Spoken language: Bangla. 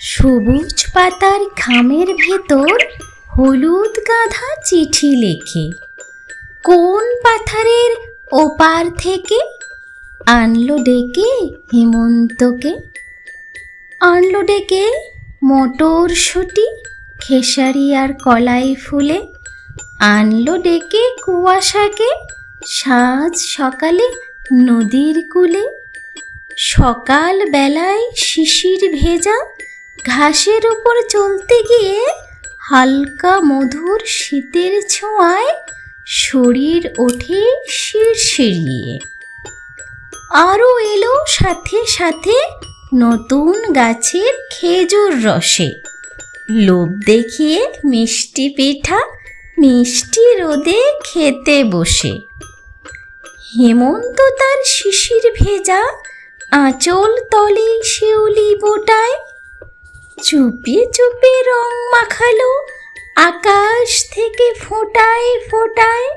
সবুজ পাতার খামের ভেতর হলুদ গাধা চিঠি লেখে। কোন পাথারের ওপার থেকে আনলো ডেকে হেমন্তকে? আনলো ডেকে মোটর শুটি খেসারি আর কলাই ফুলে। আনলো ডেকে কুয়াশাকে, সাজ সকালে নদীর কূলে। সকাল বেলায় শিশির ভেজা ঘাসের উপর চলতে গিয়ে হালকা মধুর শীতের ছোঁয়ায় শরীর ওঠে শিরশিরিয়ে। আরও এলো সাথে সাথে নতুন গাছের খেজুর রসে। লোভ দেখিয়ে মিষ্টি পিঠা মিষ্টি রোদে খেতে বসে। হেমন্ত তার শিশির ভেজা আঁচল তলে শিউলি বোটায় চুপি চুপি রং মাখালো আকাশ থেকে ফোটায় ফোটায়